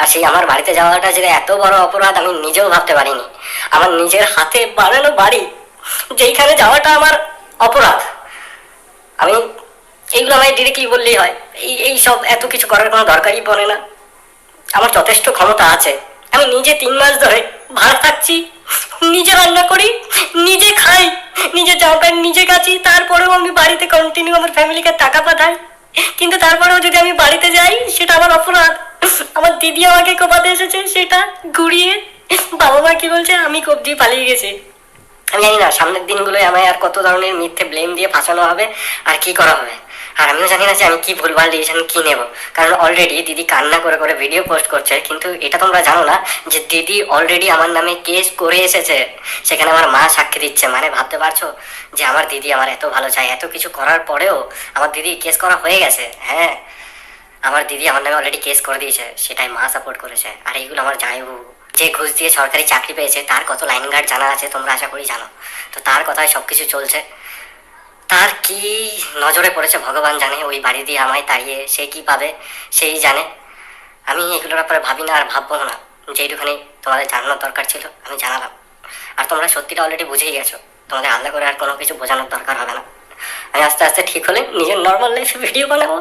আর সেই আমার বাড়িতে যাওয়াটা যে এত বড় অপরাধ আমি নিজেও ভাবতে পারিনি। আমার নিজের হাতে বানানো বাড়ি, যেইখানে যাওয়াটা আমার অপরাধ। আমি এইগুলো আমায় ডিরেক্টলি বললেই হয়? এই এই সব এত কিছু করার কোনো দরকারই পড়ে না। আমার যথেষ্ট ক্ষমতা আছে। আমি নিজে তিন মাস ধরে ভাড়া থাকছি নিজে রান্না করি, নিজে খাই, নিজে জামা নিজে কাচি তারপরেও আমি বাড়িতে কন্টিনিউ আমার ফ্যামিলিকে টাকা পাঠাই। কিন্তু তারপরেও যদি আমি বাড়িতে যাই, সেটা আমার অপরাধ। আমার দিদি আমাকে কোপাতে এসেছে, সেটা ঘুরিয়ে বাবা মা কি বলছে, আমি কবজি পালিয়ে গেছি। জানি না, সামনের দিনগুলোয় আমায় আর কত ধরনের মিথ্যে ব্লেম দিয়ে ফাঁসানো হবে, আর কি করা হবে। আর আমিও জানি না যে আমি কি ভুলভাল ডিসিশন কি নেব। কারণ অলরেডি দিদি কান্না করে করে ভিডিও পোস্ট করছে, কিন্তু এটা তোমরা জানো না যে দিদি অলরেডি আমার নামে কেস করে এসেছে। সেখানে আমার মা সাক্ষী দিচ্ছে। মানে ভাবতে পারছ যে আমার দিদি আমার এত ভালো চায়, এত কিছু করার পরেও আমার দিদি কেস করা হয়ে গেছে? হ্যাঁ। আমার দিদি আমার নামে অলরেডি কেস করে দিয়েছে, সেটাই মা সাপোর্ট করেছে। আর এইগুলো আমার জামাইবু যে ঘুষ দিয়ে সরকারি চাকরি পেয়েছে, তার কত লাইন গার্ড জানা আছে তোমরা আশা করি জানো। তো তার কথায় সব কিছু চলছে। তার কি নজরে পড়েছে ভগবান জানে, ওই বাড়ি দিয়ে আমায় তাড়িয়ে সে কি পাবে, সেই জানে। আমি এগুলোর ব্যাপারে ভাবি না আর ভাববো না। যেইটুখানি তোমাদের জানানোর দরকার ছিল, আমি জানালাম। আর তোমরা সত্যিটা অলরেডি বুঝেই গেছো। তোমাদের আলাদা করে আর কোনো কিছু বোঝানোর দরকার হবে না। আমি আস্তে আস্তে ঠিক হলে নিজের নর্মাল লাইফে ভিডিও বানাবো।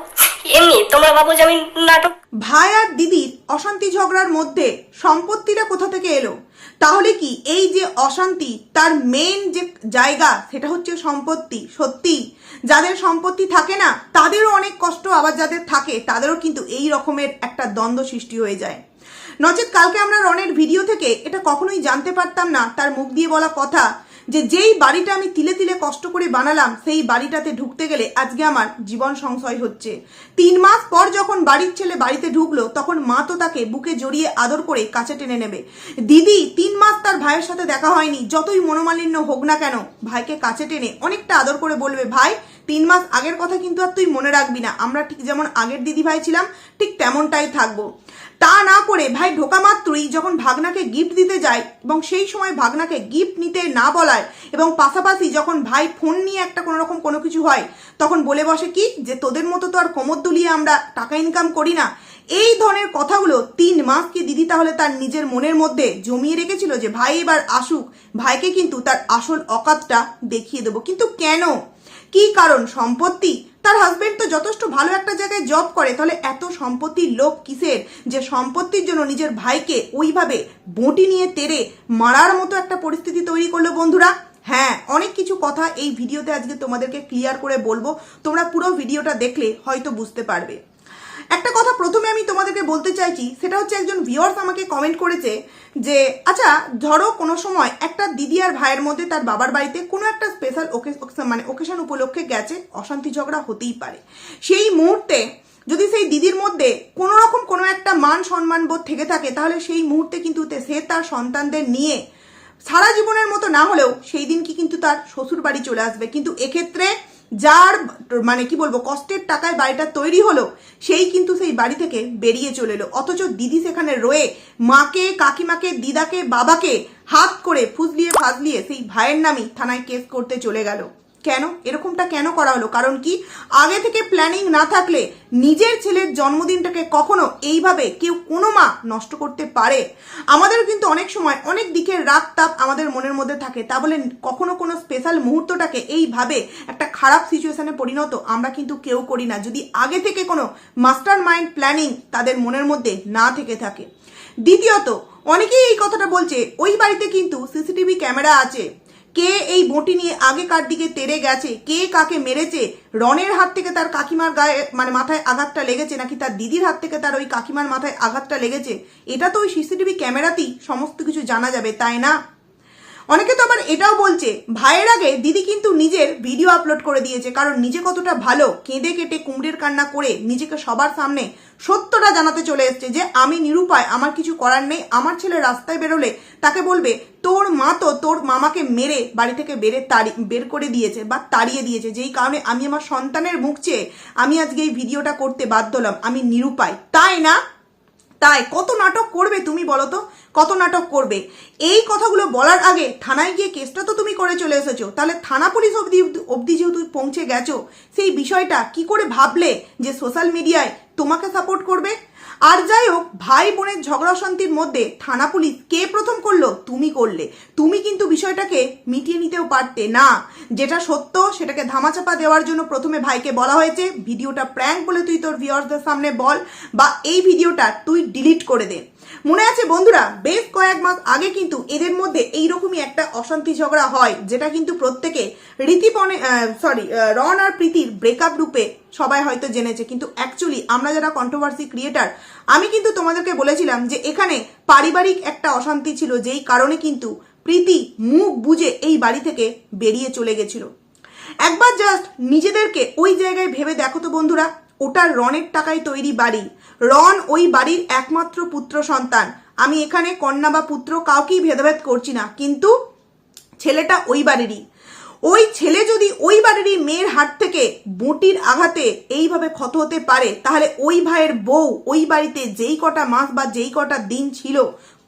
এমনি, তোমরা ভাবো যে আমি নাটক ভাই আর দিদির অশান্তি ঝগড়ার মধ্যে সম্পত্তিটা কোথা থেকে এলো? তাহলে কি এই যে অশান্তি, তার মেন যে জায়গা, সেটা হচ্ছে সম্পত্তি, সত্যি? যাদের সম্পত্তি থাকে না, তাদেরও অনেক কষ্ট আবার যাদের থাকে, তাদেরও কিন্তু এই রকমের একটা দ্বন্দ্ব সৃষ্টি হয়ে যায়। নচেত কালকে আমরা রনের ভিডিও থেকে এটা কখনোই জানতে পারতাম না, তার মুখ দিয়ে বলা কথা। যে যেই বাড়িটা আমি তিলে তিলে কষ্ট করে বানালাম, সেই বাড়িটাতে ঢুকতে গেলে আজকে আমার জীবন সংশয় হচ্ছে। তিন মাস পর যখন বাড়ির ছেলে বাড়িতে ঢুকলো, তখন মা তো তাকে বুকে জড়িয়ে আদর করে কাছে টেনে নেবে। দিদি, তিন মাস তার ভাইয়ের সাথে দেখা হয়নি, যতই মনোমালিন্য হোক না কেন, ভাইকে কাছে টেনে অনেকটা আদর করে বলবে, ভাই তিন মাস আগের কথা কিন্তু আর তুই মনে রাখবি না। আমরা ঠিক যেমন আগের দিদি ভাই ছিলাম, ঠিক তেমনটাই থাকব। তা না করে ভাই ঢোকা মাত্রই যখন ভাগনাকে গিফট দিতে যায় এবং সেই সময় ভাগনাকে গিফট নিতে না বলায় এবং পাশাপাশি যখন ভাই ফোন নিয়ে একটা কোনো রকম কোনো কিছু হয়, তখন বলে বসে কি যে তোদের মতো তো আর কোমর দুলিয়ে আমরা টাকা ইনকাম করি না। এই ধরনের কথাগুলো তিন মাস কি দিদি তাহলে তার নিজের মনের মধ্যে জমিয়ে রেখেছিল যে ভাই এবার আসুক। ভাইকে কিন্তু তার আসল অকাতটা দেখিয়ে দেবো। কিন্তু কেন? কি কারণ? সম্পত্তি? তার হাজবেন্ড তো যথেষ্ট ভালো একটা জায়গায় জব করে, তাহলে এত সম্পত্তির লোক কিসের? যে সম্পত্তির জন্য নিজের ভাইকে ওইভাবে বঁটি নিয়ে তেড়ে মারার মতো একটা পরিস্থিতি তৈরি করল বন্ধুরা। হ্যাঁ অনেক কিছু কথা এই ভিডিওতে আজকে তোমাদেরকে ক্লিয়ার করে বলব। তোমরা পুরো ভিডিওটা দেখলে হয়তো বুঝতে পারবে। একটা কথা প্রথমে আমি তোমাদেরকে বলতে চাইছি, সেটা হচ্ছে একজন ভিউয়ার্স আমাকে কমেন্ট করেছে যে আচ্ছা ধরো কোনো সময় একটা দিদি আর ভাইয়ের মধ্যে তার বাবার বাড়িতে কোনো একটা স্পেশাল ওকে মানে ওকেশন উপলক্ষে গেছে, অশান্তি ঝগড়া হতেই পারে। সেই মুহূর্তে যদি সেই দিদির মধ্যে কোনো রকম কোনো একটা মান সম্মান বোধ থেকে থাকে, তাহলে সেই মুহূর্তে কিন্তু সে তার সন্তানদের নিয়ে সারা জীবনের মতো না হলেও সেই দিন কি কিন্তু তার শ্বশুর বাড়ি চলে আসবে। কিন্তু এক্ষেত্রে যার মানে কি বলব, কষ্টের টাকায় বাড়িটা তৈরি হলো, সেই কিন্তু সেই বাড়ি থেকে বেরিয়ে চলে এলো। অথচ দিদি সেখানে রয়ে মাকে, কাকিমাকে, দিদাকে, বাবাকে হাত করে ফুসলিয়ে ফাজলিয়ে সেই ভাইয়ের নামই থানায় কেস করতে চলে গেল। কেন? এরকমটা কেন করা হলো? কারণ কি? আগে থেকে প্ল্যানিং না থাকলে নিজের ছেলের জন্মদিনটাকে কখনো এইভাবে কেউ কোনো মা নষ্ট করতে পারে। আমাদের কিন্তু অনেক সময় অনেক দিকের রাগ তাপ আমাদের মনের মধ্যে থাকে। তা বলে কখনো কোনো স্পেশাল মুহূর্তটাকে এইভাবে একটা খারাপ সিচুয়েশনে পরিণত আমরা কিন্তু কেউ করি না। যদি আগে থেকে কোনো মাস্টার মাইন্ড প্ল্যানিং তাদের মনের মধ্যে না থেকে থাকে। দ্বিতীয়ত, অনেকেই এই কথাটা বলছে, ওই বাড়িতে কিন্তু সিসিটিভি ক্যামেরা আছে। কে এই বটি নিয়ে আগে কার দিকে তেরে গেছে? কে কাকে মেরেছে? রনের হাত থেকে তার কাকিমার গায়ে মানে মাথায় আঘাতটা লেগেছে নাকি তার দিদির হাত থেকে তার ওই কাকিমার মাথায় আঘাতটা লেগেছে? এটা তো ওই সিসিটিভি ক্যামেরাতেই সমস্ত কিছু জানা যাবে, তাই না? অনেকে তো আবার এটাও বলছে, ভাইয়ের আগে দিদি কিন্তু নিজের ভিডিও আপলোড করে দিয়েছে, কারণ নিজে কতটা ভালো, কেঁদে কেটে কুমড়ের কান্না করে নিজেকে সবার সামনে সত্যটা জানাতে চলে এসছে যে আমি নিরুপায়, আমার কিছু করার নেই, আমার ছেলে রাস্তায় বেরোলে তাকে বলবে, তোর মা তো তোর মামাকে মেরে বাড়ি থেকে বেরে তাড়ি, বের করে দিয়েছে বা তাড়িয়ে দিয়েছে, যেই কারণে আমি আমার সন্তানের মুখ চেয়ে আমি আজকে এই ভিডিওটা করতে বাধ্য হলাম, আমি নিরুপায়। তাই না? তাই কত নাটক করবে তুমি বলো তো কত নাটক করবে? এই কথাগুলো বলার আগে থানায় গিয়ে কেসটা তো তুমি করে চলে এসেছ। তাহলে থানা পুলিশ অবধি অবধি যেহেতু পৌঁছে গেছো, সেই বিষয়টা কি করে ভাবলে যে সোশ্যাল মিডিয়ায় তোমাকে সাপোর্ট করবে? আর যাই হোক ভাই বোনের ঝগড়া শান্তির মধ্যে থানা পুলিশ কে প্রথম করল? তুমি করলে। তুমি কিন্তু বিষয়টাকে মিটিয়ে নিতেও পারতে না। যেটা সত্য, সেটাকে ধামাচাপা দেওয়ার জন্য প্রথমে ভাইকে বলা হয়েছে। ভিডিওটা প্র্যাঙ্ক বলে তুই তোর ভিওয়ার্সদের সামনে বল বা এই ভিডিওটা তুই ডিলিট করে দে। মনে আছে বন্ধুরা? বেশ কয়েক মাস আগে কিন্তু এদের মধ্যে এইরকমই একটা অশান্তি ঝগড়া হয়, যেটা কিন্তু প্রত্যেকে রীতিপনে সরি রন আর প্রীতির ব্রেকআপ রূপে সবাই হয়তো জেনেছে। কিন্তু অ্যাকচুয়ালি আমরা যারা কন্ট্রোভার্সি ক্রিয়েটার আমি কিন্তু তোমাদেরকে বলেছিলাম যে এখানে পারিবারিক একটা অশান্তি ছিল, যেই কারণে কিন্তু প্রীতি মুখ বুঝে এই বাড়ি থেকে বেরিয়ে চলে গেছিল। একবার জাস্ট নিজেদেরকে ওই জায়গায় ভেবে দেখো তো বন্ধুরা ওটা রনের টাকায় তৈরি বাড়ি। রন ওই বাড়ির একমাত্র পুত্র সন্তান। আমি এখানে কন্যা বা পুত্র কাউকেই ভেদাভেদ করছি না, কিন্তু ছেলেটা ওই বাড়িরই। ওই ছেলে যদি ওই বাড়িরই মেয়ের হাত থেকে বটির আঘাতে এইভাবে ক্ষত হতে পারে, তাহলে ওই ভাইয়ের বউ ওই বাড়িতে যেই কটা মাস বা যেই কটা দিন ছিল,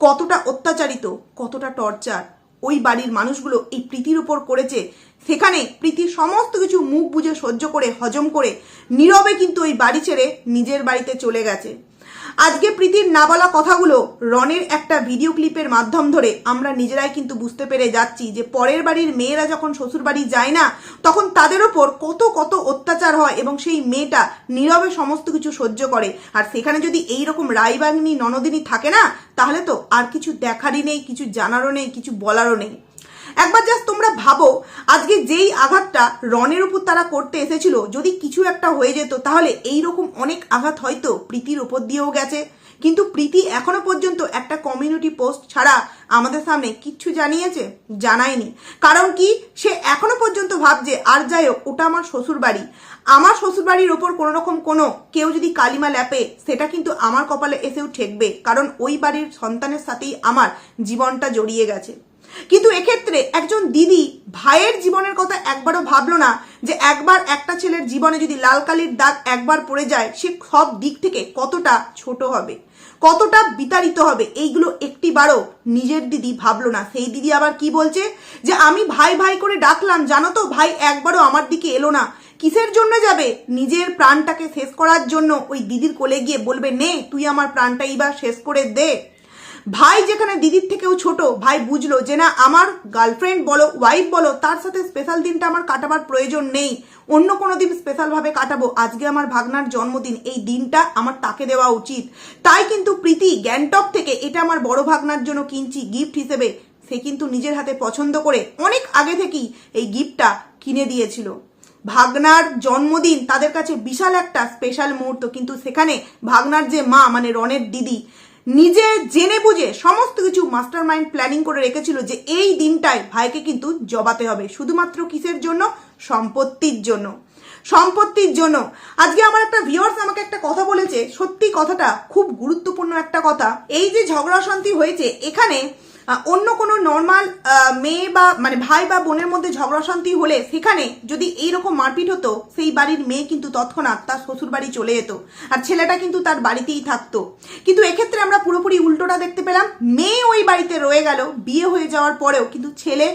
কতটা অত্যাচারিত, কতটা টর্চার। ওই বাড়ির মানুষগুলো এই প্রীতির উপর করেছে। সেখানে প্রীতি সমস্ত কিছু মুখ বুঝে সহ্য করে, হজম করে নীরবে কিন্তু ওই বাড়ি ছেড়ে নিজের বাড়িতে চলে গেছে। আজকে প্রীতির না বলা কথাগুলো রনের একটা ভিডিও ক্লিপের মাধ্যম ধরে আমরা নিজেরাই কিন্তু বুঝতে পেরে যাচ্ছি যে পরের বাড়ির মেয়েরা যখন শ্বশুর বাড়ি যায় না, তখন তাদের ওপর কত কত অত্যাচার হয় এবং সেই মেয়েটা নীরবে সমস্ত কিছু সহ্য করে। আর সেখানে যদি এই রকম রাইবাগিনী ননদিনী থাকে না, তাহলে তো আর কিছু দেখারই নেই, কিছু জানারও নেই, কিছু বলারও নেই। একবার জাস্ট তোমরা ভাবো, আজকে যেই আঘাতটা রনের উপর তারা করতে এসেছিল, যদি কিছু একটা হয়ে যেত, তাহলে এই রকম অনেক আঘাত হয়তো প্রীতির উপর দিয়েও গেছে। কিন্তু প্রীতি এখনও পর্যন্ত একটা কমিউনিটি পোস্ট ছাড়া আমাদের সামনে কিচ্ছু জানিয়েছে, জানায়নি। কারণ কি? সে এখনও পর্যন্ত ভাবছে, আর যাই হোক, ওটা আমার শ্বশুর বাড়ি আমার শ্বশুর বাড়ির ওপর কোনো রকম কোনো কেউ যদি কালিমা ল্যাপে, সেটা কিন্তু আমার কপালে এসেও ঠেকবে। কারণ ওই বাড়ির সন্তানের সাথেই আমার জীবনটা জড়িয়ে গেছে। কিন্তু এক্ষেত্রে একজন দিদি ভাইয়ের জীবনের কথা একবারও ভাবলো না যে একবার একটা ছেলের জীবনে যদি লাল কালির দাগ একবার পড়ে যায়, সে সব দিক থেকে কতটা ছোট হবে, কতটা বিতাড়িত হবে, এইগুলো একটি বারও নিজের দিদি ভাবলো না। সেই দিদি আবার কি বলছে? যে আমি ভাই ভাই করে ডাকলাম, জানো তো, ভাই একবারও আমার দিকে এলো না। কিসের জন্য যাবে? নিজের প্রাণটাকে শেষ করার জন্য ওই দিদির কোলে গিয়ে বলবে, নে, তুই আমার প্রাণটা এবার শেষ করে দে। ভাই যেখানে দিদির থেকেও ছোট, ভাই বুঝলো যে না, আমার গার্লফ্রেন্ড বলো ওয়াইফ বলো, তার সাথে স্পেশাল দিনটা আমার কাটাবার প্রয়োজন নেই। অন্য কোনো দিন স্পেশালভাবে কাটাবো। আজকে আমার ভাগনার জন্মদিন, এই দিনটা আমার তাকে দেওয়া উচিত। তাই কিন্তু প্রীতি গ্যাংটক থেকে এটা আমার বড় ভাগনার জন্য কিনছি গিফট হিসেবে। সে কিন্তু নিজের হাতে পছন্দ করে অনেক আগে থেকেই এই গিফটটা কিনে দিয়েছিল। ভাগনার জন্মদিন তাদের কাছে বিশাল একটা স্পেশাল মুহূর্ত, কিন্তু সেখানে ভাগনার যে মা মানে রনের দিদি নিজে জেনে বুঝে সমস্ত কিছু মাস্টার মাইন্ড প্ল্যানিং করে রেখেছিল যে এই দিনটায় ভাইকে কিন্তু জবাতে হবে। শুধুমাত্র কিসের জন্য? সম্পত্তির জন্য। সম্পত্তির জন্য। আজকে আমার একটা ভিউয়ার্স আমাকে একটা কথা বলেছে। সত্যি কথাটা খুব গুরুত্বপূর্ণ একটা কথা। এই যে ঝগড়া শান্তি হয়েছে, এখানে অন্য কোনো নর্মাল মেয়ে বা মানে ভাই বা বোনের মধ্যে ঝগড়া শান্তি হলে সেখানে যদি এইরকম মারপিট হতো, সেই বাড়ির মেয়ে কিন্তু তৎক্ষণাৎ তার শ্বশুর বাড়ি চলে যেত আর ছেলেটা কিন্তু তার বাড়িতেই থাকতো। কিন্তু এক্ষেত্রে আমরা পুরোপুরি উল্টোটা দেখতে পেলাম, মেয়ে ওই বাড়িতে রয়ে গেল, বিয়ে হয়ে যাওয়ার পরেও কিন্তু ছেলে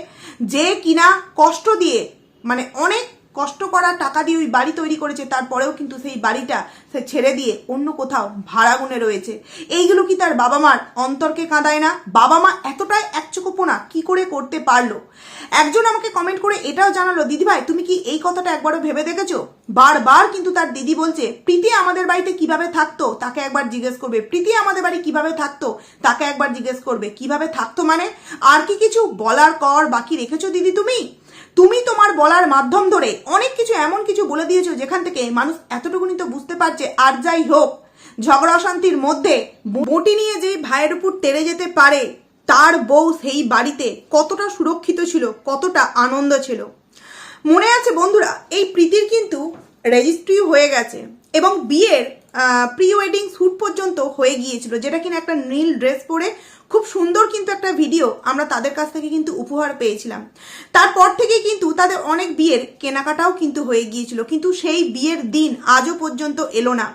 যে কিনা কষ্ট দিয়ে মানে অনেক কষ্ট করা টাকা দিয়ে ওই বাড়ি তৈরি করেছে, তারপরেও কিন্তু সেই বাড়িটা সে ছেড়ে দিয়ে অন্য কোথাও ভাড়া গুনে রয়েছে। এইগুলো কি তার বাবা মার অন্তরকে কাঁদায় না? বাবা মা এতটাই একচোকোপোনা, কি করে করতে পারল? একজন আমাকে কমেন্ট করে এটাও জানালো, দিদিভাই, তুমি কি এই কথাটা একবারও ভেবে দেখেছ? বারবার কিন্তু তার দিদি বলছে, প্রীতি আমাদের বাড়িতে কীভাবে থাকতো? তাকে একবার জিজ্ঞেস করবে, প্রীতি আমাদের বাড়ি কীভাবে থাকতো? তাকে একবার জিজ্ঞেস করবে, কীভাবে থাকতো মানে? আর কি কিছু বলার কর বাকি রেখেছো দিদি তুমি? তুমি তোমার বলার মাধ্যম ধরে অনেক কিছু এমন কিছু বলে দিয়েছ যেখান থেকে মানুষ এতটুকুনি তো বুঝতে পারছে, আর যাই হোক, ঝগড়া অশান্তির মধ্যে বটি নিয়ে যে ভাইয়ের উপর তেড়ে যেতে পারে, তার বউ সেই বাড়িতে কতটা সুরক্ষিত ছিল, কতটা আনন্দ ছিল। মনে আছে বন্ধুরা, এই প্রীতির কিন্তু রেজিস্ট্রি হয়ে গেছে এবং বিয়ের প্রি ওয়েডিং শ্যুট পর্যন্ত হয়ে গিয়েছিল, যেটা কিনা একটা নীল ড্রেস পরে খুব সুন্দর কিন্তু একটা ভিডিও আমরা তাদের কাছ থেকে কিন্তু উপহার পেয়েছিলাম। তারপর থেকে কিন্তু তাদের অনেক বিয়ের কেনাকাটাও কিন্তু হয়ে গিয়েছিল, কিন্তু সেই বিয়ের দিন আজও পর্যন্ত এলো না।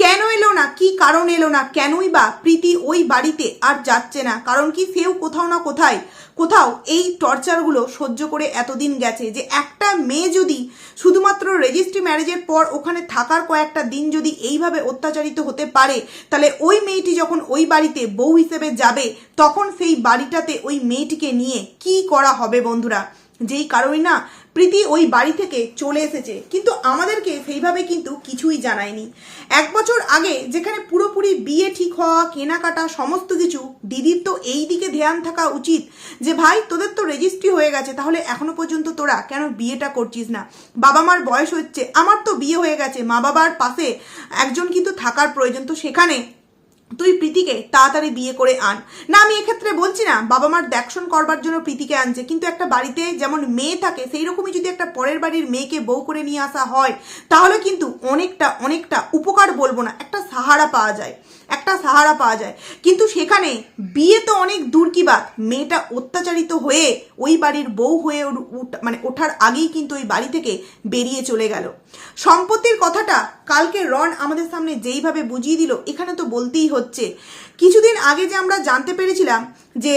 কেন এলো না? কি কারণ এলো না? কেনই বা প্রীতি ওই বাড়িতে আর যাচ্ছে না? কারণ কি সেও কোথাও না কোথায় কোথাও এই টর্চারগুলো সহ্য করে এতদিন গেছে যে একটা মেয়ে যদি শুধুমাত্র রেজিস্ট্রি ম্যারেজের পর ওখানে থাকার কয়েকটা দিন যদি এইভাবে অত্যাচারিত হতে পারে, তাহলে ওই মেয়েটি যখন ওই বাড়িতে বউ হিসেবে যাবে, তখন সেই বাড়িটাতে ওই মেয়েটিকে নিয়ে কি করা হবে বন্ধুরা? যেই কারণে না প্রীতি ওই বাড়ি থেকে চলে এসেছে, কিন্তু আমাদেরকে সেইভাবে কিন্তু কিছুই জানায়নি। এক বছর আগে যেখানে পুরোপুরি বিয়ে ঠিক হওয়া, কেনাকাটা, সমস্ত কিছু, দিদির তো এই দিকে ধ্যান থাকা উচিত যে, ভাই, তোদের তো রেজিস্ট্রি হয়ে গেছে, তাহলে এখনও পর্যন্ত তোরা কেন বিয়েটা করছিস না? বাবা মার বয়স হচ্ছে, আমার তো বিয়ে হয়ে গেছে মা বাবার পাশে একজন কিন্তু থাকার প্রয়োজন। তো সেখানে তুই প্রীতিকে তাড়াতাড়ি বিয়ে করে আন। না, আমি এক্ষেত্রে বলছি না বাবা মার দেখশন করবার জন্য প্রীতিকে আনছে কিন্তু একটা বাড়িতে যেমন মেয়ে থাকে সেই রকমই যদি একটা পরের বাড়ির মেয়েকে বউ করে নিয়ে আসা হয়, তাহলে কিন্তু অনেকটা অনেকটা উপকার বলব না, একটা সাহারা পাওয়া যায়। একটা সাহারা পাওয়া যায়। কিন্তু সেখানে বিয়ে তো অনেক দূর কি বাদ মেয়েটা অত্যাচারিত হয়ে ওই বাড়ির বউ হয়ে মানে ওঠার আগেই কিন্তু ওই বাড়ি থেকে বেরিয়ে চলে গেল। সম্পত্তির কথাটা কালকে রন আমাদের সামনে যেইভাবে বুঝিয়ে দিল, এখানে তো বলতেই হচ্ছে। কিছুদিন আগে যে আমরা জানতে পেরেছিলাম যে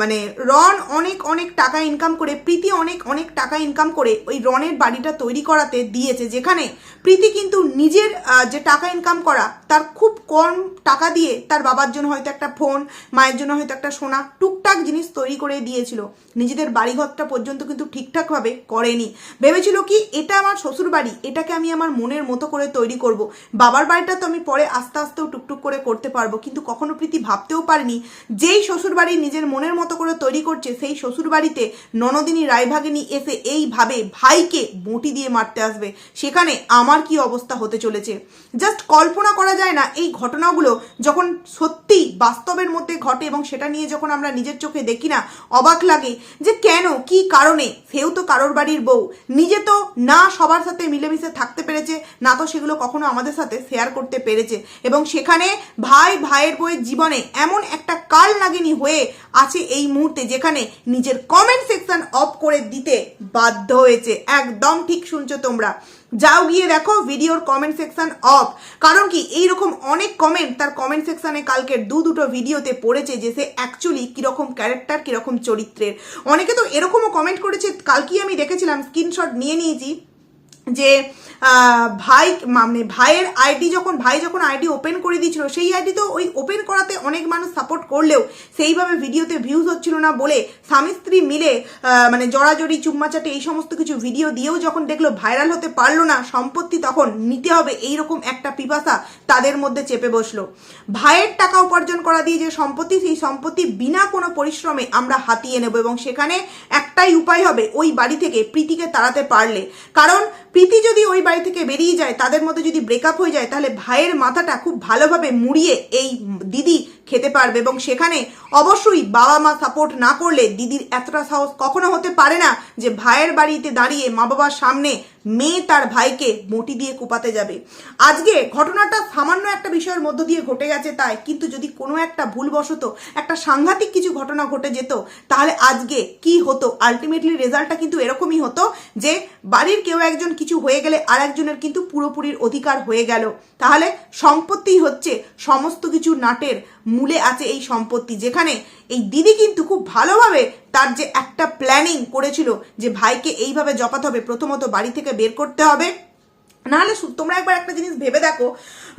মানে রন অনেক অনেক টাকা ইনকাম করে, প্রীতি অনেক অনেক টাকা ইনকাম করে ওই রনের বাড়িটা তৈরি করাতে দিয়েছে, যেখানে প্রীতি কিন্তু নিজের যে টাকা ইনকাম করা, তার খুব কম টাকা দিয়ে তার বাবার জন্য হয়তো একটা ফোন মায়ের জন্য হয়তো একটা সোনা, টুকটাক জিনিস তৈরি করে দিয়েছিল। নিজেদের বাড়িঘরটা পর্যন্ত কিন্তু ঠিকঠাকভাবে করেনি। ভেবেছিল কি, এটা আমার শ্বশুর বাড়ি এটাকে আমি আমার মনের মতো করে তৈরি করব। বাবার বাড়িটা তো আমি পরে আস্তে আস্তেও টুকটুক করে করতে পারব। কিন্তু কখনো প্রীতি ভাবতেও পারিনি, যেই শ্বশুর বাড়ি নিজের মনের মতো করে তৈরি করছে সেই শ্বশুর বাড়িতে ননদিনী রায়ভাগিনী এসে এইভাবে ভাইকে বঁটি দিয়ে মারতে আসবে। সেখানে আমার কি অবস্থা হতে চলেছে? জাস্ট কল্পনা করা যায় না এই ঘটনাগুলো যখন সত্যি বাস্তবের মধ্যে ঘটে এবং সেটা নিয়ে যখন আমরা নিজের চোখে দেখি না, অবাক লাগে যে কেন, কি কারণে? সেও তো কারোর বাড়ির বউ। নিজে তো না সবার সাথে মিলেমিশে থাকতে পেরেছে, না তো সেগুলো কখনো আমাদের সাথে শেয়ার করতে পেরেছে। এবং সেখানে ভাই ভাইয়ের বইয়ের জীবনে এমন একটা কাল নাগিনী হয়ে আছে এই মুহূর্তে যেখানে নিজের কমেন্ট সেকশন অফ করে দিতে বাধ্য হয়েছে। একদম ঠিক শুনছো তোমরা। যাও গিয়ে দেখো ভিডিওর কমেন্ট সেকশন অফ কারণ কি, এইরকম অনেক কমেন্ট তার কমেন্ট সেকশনে কালকের দু দুটো ভিডিওতে পড়েছে যে সে অ্যাকচুয়ালি কীরকম ক্যারেক্টার কীরকম চরিত্রের। অনেকে তো এরকমও কমেন্ট করেছে, কালকেই আমি দেখেছিলাম স্ক্রিনশট নিয়ে নিয়েছি। যে ভাই মানে ভাইয়ের আইডি যখন, ভাই যখন আইডি ওপেন করে দিয়েছিল, সেই আইডি তো ওই ওপেন করাতে অনেক মানুষ সাপোর্ট করলেও সেইভাবে ভিডিওতে ভিউজ হচ্ছিল না বলে স্বামী স্ত্রী মিলে মানে জড়াজড়ি চুম্মাচাটে এই সমস্ত কিছু ভিডিও দিয়েও যখন দেখল ভাইরাল হতে পারল না, সম্পত্তি তখন নিতে হবে এই রকম একটা পিপাসা তাদের মধ্যে চেপে বসল। ভাইয়ের টাকা উপার্জন করা দিয়ে যে সম্পত্তি, সেই সম্পত্তি বিনা কোনো পরিশ্রমে আমরা হাতিয়ে নেব এবং সেখানে একটাই উপায় হবে, ওই বাড়ি থেকে প্রীতিকে তাড়াতে পারলে। কারণ প্রীতি যদি ওই বাড়ি থেকে বেরিয়ে যায়, তাদের মধ্যে যদি ব্রেকআপ হয়ে যায়, তাহলে ভাইয়ের মাথাটা খুব ভালোভাবে মুড়িয়ে এই দিদি খেতে পারবে এবং সেখানে অবশ্যই বাবা মা সাপোর্ট না করলে দিদির এতটা সাহস কখনো হতে পারে না যে ভাইয়ের বাড়িতে দাঁড়িয়ে মা বাবার সামনে মেয়ে তার ভাইকে মটি দিয়ে কুপাতে যাবে। আজকে ঘটনাটা সামান্য একটা বিষয়ের মধ্য দিয়ে ঘটে গেছে তাই, কিন্তু যদি কোনো একটা ভুলবশত একটা সাংঘাতিক কিছু ঘটনা ঘটে যেত, তাহলে আজকে কি হতো? আলটিমেটলি রেজাল্টটা কিন্তু এরকমই হতো যে বাড়ির কেউ একজন কিছু হয়ে গেলে আর একজনের কিন্তু পুরোপুরির অধিকার হয়ে গেল। তাহলে সম্পত্তি হচ্ছে সমস্ত কিছু নাটের মূলে আছে এই সম্পত্তি, যেখানে এই দিদি কিন্তু খুব ভালোভাবে তার যে একটা প্ল্যানিং করেছিল যে ভাইকে এইভাবে জপাতে হবে, প্রথমত বাড়ি থেকে বের করতে হবে। নাহলে তোমরা একবার একটা জিনিস ভেবে দেখো।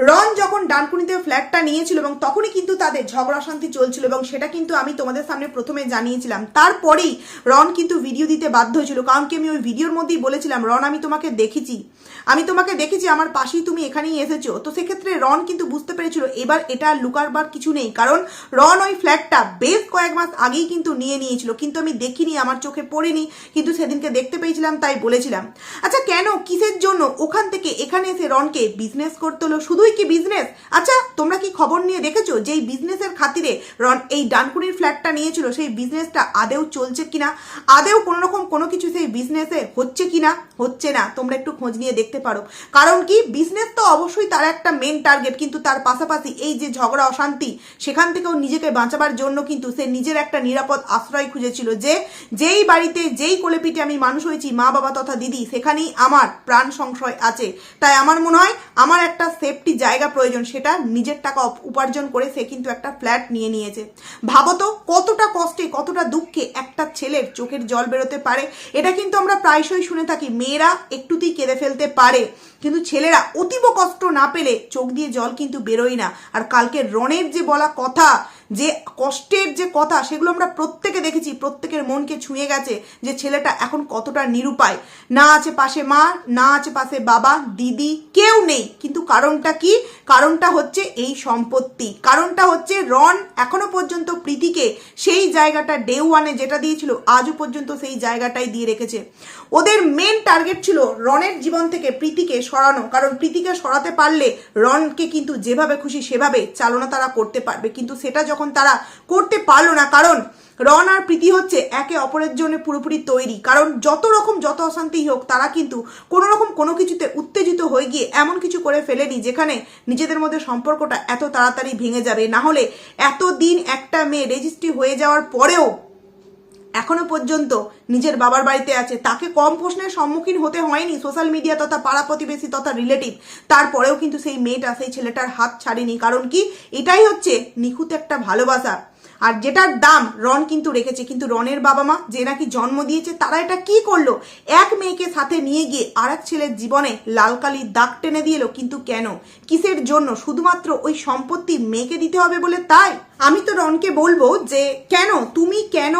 রন যখন ডানকুনিতে ফ্ল্যাটটা নিয়েছিল এবং তখনই কিন্তু তাদের ঝগড়া শান্তি চলছিল এবং সেটা কিন্তু আমি তোমাদের সামনে প্রথমে জানিয়েছিলাম। তারপরেই রন কিন্তু ভিডিও দিতে বাধ্য হয়েছিল, কারণ কি আমি ওই ভিডিওর মধ্যেই বলেছিলাম, রন, আমি তোমাকে দেখেছি। আমি তোমাকে দেখেছি, আমার পাশেই তুমি এখানেই এসেছ। তো সেক্ষেত্রে রন কিন্তু বুঝতে পেরেছিল, এবার এটা লুকারবার কিছু নেই। কারণ রন ওই ফ্ল্যাটটা বেশ কয়েক মাস আগেই কিন্তু নিয়ে নিয়েছিল, কিন্তু আমি দেখিনি, আমার চোখে পড়েনি, কিন্তু সেদিনকে দেখতে পেয়েছিলাম, তাই বলেছিলাম। আচ্ছা কেন? কিসের জন্য? ওখান থেকে এখানে এসে রনকে বিজনেস করতে হলো। শুধুই কি বিজনেস আচ্ছা তোমরা কি খবর নিয়ে দেখেছ যে এই বিজনেসের খাতিরে রন এই ডানকুনির ফ্ল্যাটটা নিয়েছিল? সেই বিজনেসটা আদেও চলছে কিনা? আদেও কোনো রকম কোনো কিছু সেই বিজনেসে হচ্ছে কিনা? হচ্ছে না, তোমরা একটু খোঁজ নিয়ে দেখতে পারো। কারণ কি বিজনেস তো অবশ্যই তার একটা মেন টার্গেট কিন্তু তার পাশাপাশি এই যে ঝগড়া, অশান্তি, সেখান থেকেও নিজেকে বাঁচাবার জন্য কিন্তু সে নিজের একটা নিরাপদ আশ্রয় খুঁজেছিল যে, যেই বাড়িতে, যেই কোলেপিঠে আমি মানুষ হয়েছি, মা, বাবা তথা দিদি, সেখানেই আমার প্রাণ সংশয় আছে। তাই আমার মনে হয়, আমার একটা সেফটি জায়গা প্রয়োজন, সেটা নিজের টাকা উপার্জন করে সে কিন্তু একটা ফ্ল্যাট নিয়ে নিয়েছে। ভাবো তো, কতটা কষ্টে, কতটা দুঃখে একটা ছেলের চোখের জল বেরোতে পারে, এটা কিন্তু আমরা প্রায়শই শুনে থাকি মেয়েরা একটুতেই কেঁদে ফেলতে পারে। কিন্তু ছেলেরা অতীব কষ্ট না পেলে চোখ দিয়ে জল কিন্তু বেরোয় না। আর কালকে রনের যে বলা কথা, যে কষ্টের যে কথা, সেগুলো আমরা প্রত্যেকে দেখেছি, প্রত্যেকের মনকে ছুঁয়ে গেছে যে ছেলেটা এখন কতটা নিরুপায়। না আছে পাশে মা, না আছে পাশে বাবা, দিদি কেউ নেই। কিন্তু কারণটা কি? কারণটা হচ্ছে এই সম্পত্তি। কারণটা হচ্ছে রন এখনও পর্যন্ত প্রীতিকে সেই জায়গাটা ডে ওয়ানে যেটা দিয়েছিল, আজও পর্যন্ত সেই জায়গাটাই দিয়ে রেখেছে। ওদের মেন টার্গেট ছিল রনের জীবন থেকে প্রীতিকে সরানো। কারণ প্রীতিকে সরাতে পারলে রনকে কিন্তু যেভাবে খুশি সেভাবে চালনা তারা করতে পারবে। কিন্তু সেটা যখন তারা করতে পারল না, কারণ রন আর প্রীতি হচ্ছে একে অপরের জন্য পুরোপুরি তৈরি। কারণ যত রকম যত অশান্তি হোক, তারা কিন্তু কোনো রকম কোনো কিছুতে উত্তেজিত হয়ে গিয়ে এমন কিছু করে ফেলেনি যেখানে নিজেদের মধ্যে সম্পর্কটা এত তাড়াতাড়ি ভেঙে যাবে। না হলে এত দিন একটা মেয়ে রেজিস্ট্রি হয়ে যাওয়ার পরেও এখনও পর্যন্ত নিজের বাবার বাড়িতে আছে। তাকে কম প্রশ্নের সম্মুখীন হতে হয়নি সোশ্যাল মিডিয়া তথা পাড়া প্রতিবেশী তথা রিলেটিভ। তারপরেও কিন্তু সেই মেয়েটা, সেই ছেলেটার হাত ছাড়েনি। কারণ কি? এটাই হচ্ছে নিখুঁত একটা ভালোবাসা। আর যেটার দাম রন কিন্তু রেখেছে, কিন্তু রনের বাবা মা যে নাকি জন্ম দিয়েছে, তারা এটা কি করল? এক মেয়েকে সাথে নিয়ে গিয়ে আর এক ছেলের জীবনে লাল কালির দাগ টেনে দিয়ে এলো, কিন্তু কেন? কিসের জন্য? শুধুমাত্র ওই সম্পত্তি মেয়েকে দিতে হবে বলে তাই? আমি তো রনকে বলব যে, কেন? তুমি কেন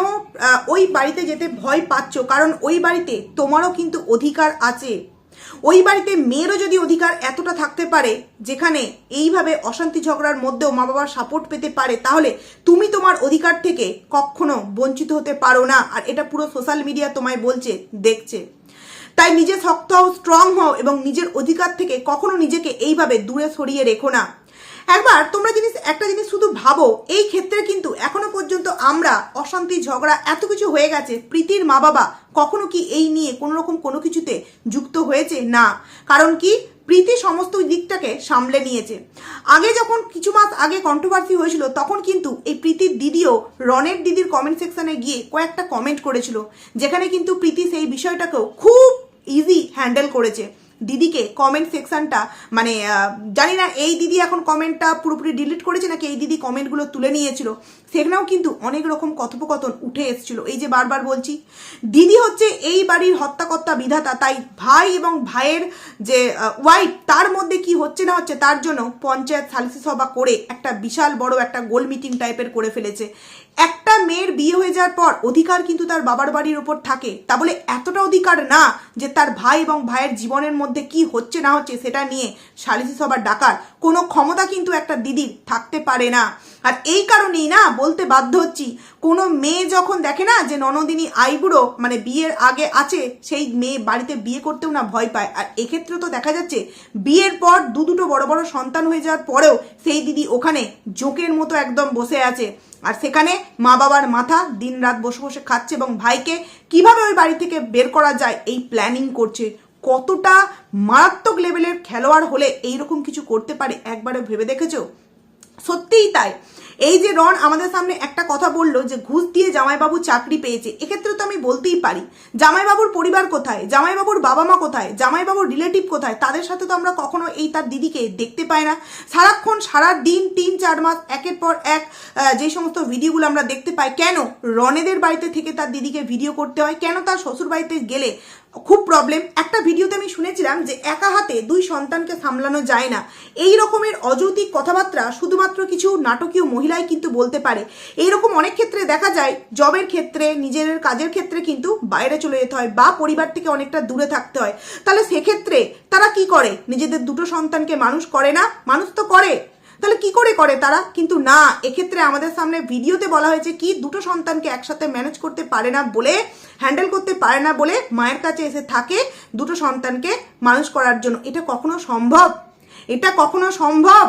ওই বাড়িতে যেতে ভয় পাচ্ছ? কারণ ওই বাড়িতে তোমারও কিন্তু অধিকার আছে। ওই বাড়িতে মেয়েরও যদি অধিকার এতটা থাকতে পারে, যেখানে এইভাবে অশান্তি ঝগড়ার মধ্যেও মা বাবার সাপোর্ট পেতে পারে, তাহলে তুমি তোমার অধিকার থেকে কখনো বঞ্চিত হতে পারো না। আর এটা পুরো সোশ্যাল মিডিয়া তোমায় বলছে, দেখছে। তাই নিজে শক্ত হও স্ট্রং হও এবং নিজের অধিকার থেকে কখনো নিজেকে এইভাবে দূরে সরিয়ে রেখো না। একবার তোমরা জিনিস, একটা জিনিস শুধু ভাবো, এই ক্ষেত্রে কিন্তু এখনও পর্যন্ত আমরা, অশান্তি, ঝগড়া, এত কিছু হয়ে গেছে, প্রীতির মা বাবা কখনো কি এই নিয়ে কোনো রকম কোনো কিছুতে যুক্ত হয়েছে? না। কারণ কি, প্রীতি সমস্ত দিকটাকে সামলে নিয়েছে। আগে যখন কিছু মাস আগে কন্ট্রোভার্সি হয়েছিল, তখন কিন্তু এই প্রীতির দিদিও রনের দিদির কমেন্ট সেকশনে গিয়ে কয়েকটা কমেন্ট করেছিল, যেখানে কিন্তু প্রীতি সেই বিষয়টাকেও খুব ইজি হ্যান্ডেল করেছে। দিদিকে কমেন্ট সেকশনটা মানে জানি না, এই দিদি এখন কমেন্টটা পুরোপুরি ডিলিট করেছে নাকি এই দিদি কমেন্টগুলো তুলে নিয়েছিল? সেখানেও কিন্তু অনেক রকম কথোপকথন উঠে এসেছিল। এই যে বারবার বলছি, দিদি হচ্ছে এই বাড়ির হত্যাকর্তা বিধাতা, তাই ভাই এবং ভাইয়ের যে ওয়াইফ তার মধ্যে কি হচ্ছে না হচ্ছে, তার জন্য পঞ্চায়েত সালিসি সভা করে একটা বিশাল বড় একটা গোল মিটিং টাইপের করে ফেলেছে। একটা মেয়ের বিয়ে হয়ে যাওয়ার পর অধিকার কিন্তু তার বাবার বাড়ির ওপর থাকে। তা বলে এতটা অধিকার না যে তার ভাই এবং ভাইয়ের জীবনের মধ্যে কি হচ্ছে না হচ্ছে সেটা নিয়ে সালিসি সভা ডাকার কোনো ক্ষমতা কিন্তু একটা দিদির থাকতে পারে না। আর এই কারণেই না বলতে বাধ্য হচ্ছি, কোনো মেয়ে যখন দেখে না যে ননদিনী আইবুড়ো মানে বিয়ের আগে আছে, সেই মেয়ে বাড়িতে বিয়ে করতেও না ভয় পায়। আর এক্ষেত্রে তো দেখা যাচ্ছে বিয়ের পর দু দুটো বড় বড় সন্তান হয়ে যাওয়ার পরেও সেই দিদি ওখানে জোকের মতো একদম বসে আছে। আর সেখানে মা বাবার মাথা দিন রাত বসে বসে খাচ্ছে এবং ভাইকে কীভাবে ওই বাড়ি থেকে বের করা যায় এই প্ল্যানিং করছে। কতটা মারাত্মক লেভেলের খেলোয়াড় হলে এইরকম কিছু করতে পারে একবারে ভেবে দেখেছ? সত্যিই তাই। এই যে রন আমাদের সামনে একটা কথা বলল যে ঘুষ দিয়ে জামাইবাবু চাকরি পেয়েছে, এক্ষেত্রে তো আমি বলতেই পারি। জামাইবাবুর পরিবার কোথায়? জামাইবাবুর বাবা মা কোথায়? জামাইবাবুর রিলেটিভ কোথায়? তাদের সাথে তো আমরা কখনো এই তার দিদিকে দেখতে পাই না। সারাক্ষণ সারা দিন তিন, চার মাস, একের পর এক যে সমস্ত ভিডিওগুলো আমরা দেখতে পাই, কেন রনেদের বাড়িতে থেকে তার দিদিকে ভিডিও করতে হয়? কেন তার শ্বশুর বাড়িতে গেলে খুব প্রবলেম একটা ভিডিওতে আমি শুনেছিলাম যে একা হাতে দুই সন্তানকে সামলানো যায় না। এই রকমের অযৌতিক কথাবার্তা শুধুমাত্র কিছু নাটকীয় মহিলাই কিন্তু বলতে পারে। এইরকম অনেক ক্ষেত্রে দেখা যায়, জবের ক্ষেত্রে, নিজের কাজের ক্ষেত্রে কিন্তু বাইরে চলে যেতে হয় বা পরিবার থেকে অনেকটা দূরে থাকতে হয়। তাহলে সেক্ষেত্রে তারা কি করে? নিজেদের দুটো সন্তানকে মানুষ করে না? মানুষ তো করে। তাহলে কি করে করে তারা? কিন্তু না, এক্ষেত্রে আমাদের সামনে ভিডিওতে বলা হয়েছে কি দুটো সন্তানকে একসাথে ম্যানেজ করতে পারে না বলে হ্যান্ডেল করতে পারে না বলে মায়ের কাছে এসে থাকে দুটো সন্তানকে মানুষ করার জন্য। এটা কখনো সম্ভব? এটা কখনো সম্ভব?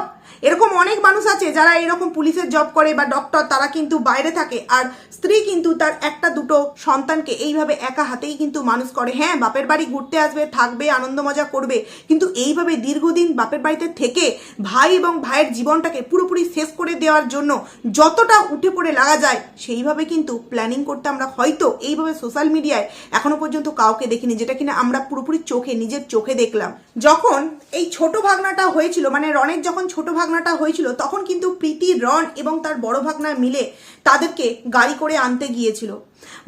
এরকম অনেক মানুষ আছে যারা এরকম পুলিশের জব করে বা ডক্টর তারা কিন্তু বাইরে থাকে। আর স্ত্রী কিন্তু তার একটা দুটো সন্তানকে এইভাবে একা হাতেই কিন্তু মানুষ করে। হ্যাঁ বাপের বাড়ি ঘুরতে আসবে, থাকবে, আনন্দ মজা করবে, কিন্তু এইভাবে দীর্ঘদিন বাপের বাড়িতে থেকে ভাই এবং ভাইয়ের জীবনটাকে পুরোপুরি শেষ করে দেওয়ার জন্য যতটা উঠে পড়ে লাগা যায়, সেইভাবে কিন্তু প্ল্যানিং করতে আমরা হয়তো এইভাবে সোশ্যাল মিডিয়ায় এখনও পর্যন্ত কাউকে দেখিনি, যেটা কিনা আমরা পুরোপুরি চোখে, নিজের চোখে দেখলাম। যখন এই ছোট ভাগনাটা হয়েছিল মানে রনের যখন ছোট ভাগনাটা হয়েছিল, তখন কিন্তু প্রীতি রন এবং তার বড় ভাগনা মিলে তাদেরকে গাড়ি করে আনতে গিয়েছিল।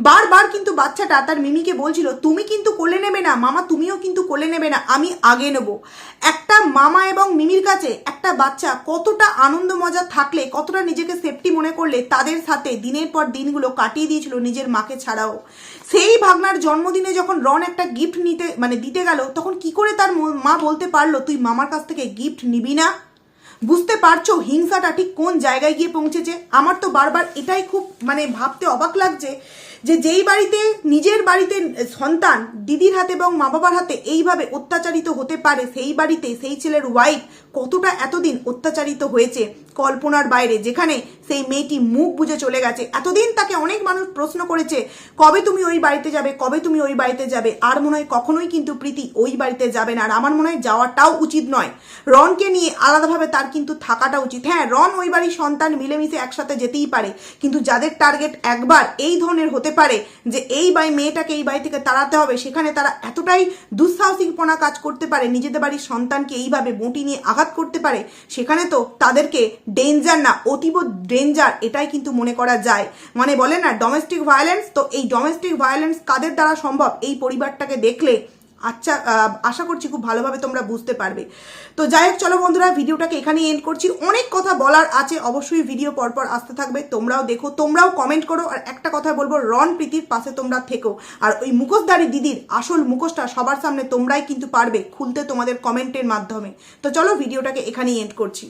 বারবার কিন্তু বাচ্চাটা তার মিমিকে বলছিল, তুমি কিন্তু কোলে নেবে না, মামা তুমিও কিন্তু কোলে নেবে না, আমি আগে নেব। একটা মামা এবং মিমির কাছে একটা বাচ্চা কতটা আনন্দ মজা থাকলে, কতটা নিজেকে সেফটি মনে করলে তাদের সাথে দিনের পর দিনগুলো কাটিয়ে দিয়েছিল নিজের মাকে ছাড়াও। সেই ভাগনার জন্মদিনে যখন রন একটা গিফট নিতে মানে দিতে গেল, তখন কি করে তার মা বলতে পারল, তুই মামার কাছ থেকে গিফট নিবি না? বুঝতে পারছ হিংসাটা ঠিক কোন জায়গায় গিয়ে পৌঁছেছে? আমার তো বারবার এটাই খুব মানে ভাবতে অবাক লাগছে যে যেই বাড়িতে নিজের বাড়িতে সন্তান, দিদির হাতে এবং মা বাবার হাতে এইভাবে অত্যাচারিত হতে পারে, সেই বাড়িতে সেই ছেলের ওয়াইফ কতটা এতদিন অত্যাচারিত হয়েছে কল্পনার বাইরে, যেখানে সেই মেয়েটি মুখ বুজে চলে গেছে। এতদিন তাকে অনেক মানুষ প্রশ্ন করেছে, কবে তুমি ওই বাড়িতে যাবে? কবে তুমি ওই বাড়িতে যাবে? আর মনে হয় কখনোই কিন্তু প্রীতি ওই বাড়িতে যাবে না। আর আমার মনে হয় যাওয়াটাও উচিত নয়। রনকে নিয়ে আলাদাভাবে তার কিন্তু থাকাটা উচিত। হ্যাঁ রন ওই বাড়ির সন্তান মিলেমিশে একসাথে যেতেই পারে, কিন্তু যাদের টার্গেট একবার এই ধরনের হতে পারে যে এই বাড়ি মেয়েটাকে এই বাড়ি থেকে তাড়াতে হবে, সেখানে তারা এতটাই দুঃসাহসিকপনা কাজ করতে পারে, নিজেদের বাড়ির সন্তানকে এইভাবে বঁটি নিয়ে আঘাত করতে পারে, সেখানে তো তাদেরকে ডেঞ্জার না, অতীব ডেঞ্জার এটাই কিন্তু মনে করা যায়। মানে বলে না ডোমেস্টিক ভায়োলেন্স তো এই ডোমেস্টিক ভায়োলেন্স কাদের দ্বারা সম্ভব? এই পরিবারটাকে দেখলে আচ্ছা আশা করছি খুব ভালোভাবে তোমরা বুঝতে পারবে। তো যাই হোক, চলো বন্ধুরা, ভিডিওটাকে এখানেই এন্ড করছি। অনেক কথা বলার আছে, অবশ্যই ভিডিও পরপর আসতে থাকবে, তোমরাও দেখো, তোমরাও কমেন্ট করো, আর একটা কথা বলব রন প্রীতির পাশে তোমরা থেকো। আর ওই মুখোশধারী দিদির আসল মুখোশটা সবার সামনে তোমরাই কিন্তু পারবে খুলতে তোমাদের কমেন্টের মাধ্যমে। তো চলো, ভিডিওটাকে এখানেই এন্ড করছি।